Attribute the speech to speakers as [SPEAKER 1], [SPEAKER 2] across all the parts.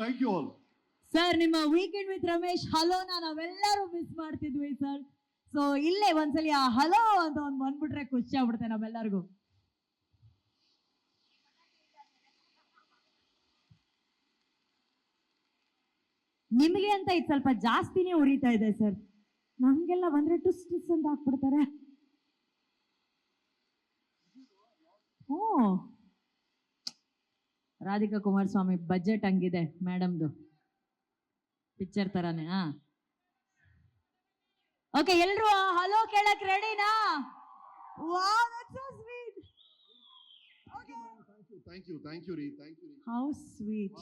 [SPEAKER 1] Thank you all
[SPEAKER 2] sir ನಿಮ್ಮ weekend with Ramesh ಹಲೋನ ನಾವೆಲ್ಲರೂ ಮಿಸ್ ಮಾಡ್ತಿದ್ವಿ ಸರ್ ಸೊ ಇಲ್ಲೇ ಒಂದ್ಸಲಿ ಆ ಹಲೋ ಅಂತ ಒಂದು ಬಂದ್ಬಿಟ್ರೆ ಖುಷಿ ಆಗ್ಬಿಡುತ್ತೆ ನಮ್ಮೆಲ್ಲರಿಗೂ. ನಿಮಗೆ ಅಂತ ಇದು ಸ್ವಲ್ಪ ಜಾಸ್ತಿನೇ ಉರಿತಾ ಇದೆ ಸರ್ ನಮ್ಗೆಲ್ಲ ಬಂದ್ರೆ ಟುಸ್ ಟುಸ್ ಅಂತ ಹಾಕ್ಬಿಡ್ತಾರೆ ಓ. ರಾಧಿಕಾ ಕುಮಾರಸ್ವಾಮಿ ಬಜೆಟ್ ಹಂಗಿದೆ ಮೇಡಮ್ದು ಪಿಕ್ಚರ್ ತರಾನೇ ಹಾ ಓಕೆ ಎಲ್ರು ಹಲೋ ಕೇಳಕ್ ರೆಡಿನಾ wow that's so sweet
[SPEAKER 1] thank you thank you ರೀ ಥ್ಯಾಂಕ್ ಯು ರೀ
[SPEAKER 2] ಹೌ ಸ್ವೀಟ್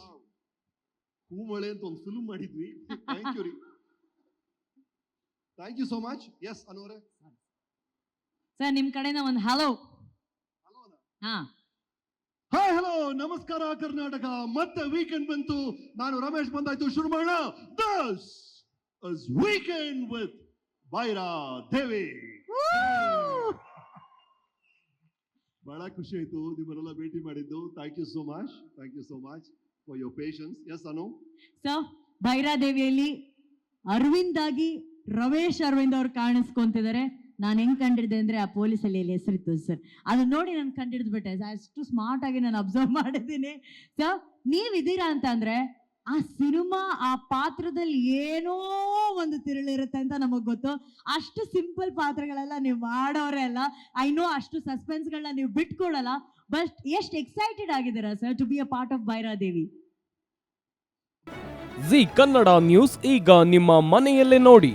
[SPEAKER 1] ಅಂತ ಒಂದು ಫಿಲ್ಮ್ ಮಾಡಿದ್ವಿ. ಥ್ಯಾಂಕ್ ಯು ರೀ thank you so much yes ಅನೋರೆ
[SPEAKER 2] sir ನಿಮ್ ಕಡೆಯಿಂದ ಒಂದು ಹಲೋ
[SPEAKER 1] ಹಲೋ
[SPEAKER 2] ಹಾ.
[SPEAKER 1] ಹಾಯ್ ಹಲೋ ನಮಸ್ಕಾರ ಕರ್ನಾಟಕ. ಮತ್ತೆ ವೀಕೆಂಡ್ ಬಂತು. ನಾನು ರಮೇಶ್ ಬಂದಾಯ್ತು ಶುರು ಮಾಡೋಣ this is weekend with Bhairadevi ಬಹಳ ಖುಷಿ ಆಯ್ತು. ನಿಮ್ಮನ್ನೆಲ್ಲ ಭೇಟಿ ಮಾಡಿದ್ದು. Thank you so much thank you so much for your patience yes Anu
[SPEAKER 2] Byra ದೇವಿಯಲ್ಲಿ ಅರವಿಂದ್ ಆಗಿ ರಮೇಶ್ ಅರವಿಂದ್ ಅವ್ರು ಕಾಣಿಸ್ಕೊಂತಿದ್ದಾರೆ. ನಾನು ಹೆಂಗ್ ಕಂಡಿಡ್ದೆ ಅಂದ್ರೆ ಆ ಪೊಲೀಸಲ್ಲಿ ಅಲ್ಲಿ ಹೆಸರಿತ್ತು ಸರ್ ಅದು ನೋಡಿ ನಾನು ಕಂಡಿಡಿದ್ಬಿಟ್ಟೆ ಅಷ್ಟು ಸ್ಮಾರ್ಟ್ ಆಗಿ ನಾನು ಅಬ್ಸರ್ವ್ ಮಾಡಿದ್ದೀನಿ. ಸೊ ನೀವಿದ್ದೀರಾ ಅಂತ ಅಂದ್ರೆ, ಆ ಸಿನಿಮಾ, ಆ ಪಾತ್ರದಲ್ಲಿ ಏನೋ ಒಂದು ತಿರುಳಿರುತ್ತೆ ಅಂತ ನಮಗೆ ಗೊತ್ತು. ಅಷ್ಟು ಸಿಂಪಲ್ ಪಾತ್ರಗಳೆಲ್ಲ ನೀವು ಮಾಡೋರೆ ಅಲ್ಲ. ಐ ನೋ ಅಷ್ಟು ಸಸ್ಪೆನ್ಸ್ಗಳನ್ನ ನೀವು ಬಿಟ್ಕೊಡಲ್ಲ. ಬಟ್ ಎಷ್ಟು ಎಕ್ಸೈಟೆಡ್ ಆಗಿದ್ದೀರಾ sir to be a part of Bhairadevi
[SPEAKER 3] Zee Kannada news ಈಗ ನಿಮ್ಮ ಮನೆಯಲ್ಲೇ ನೋಡಿ.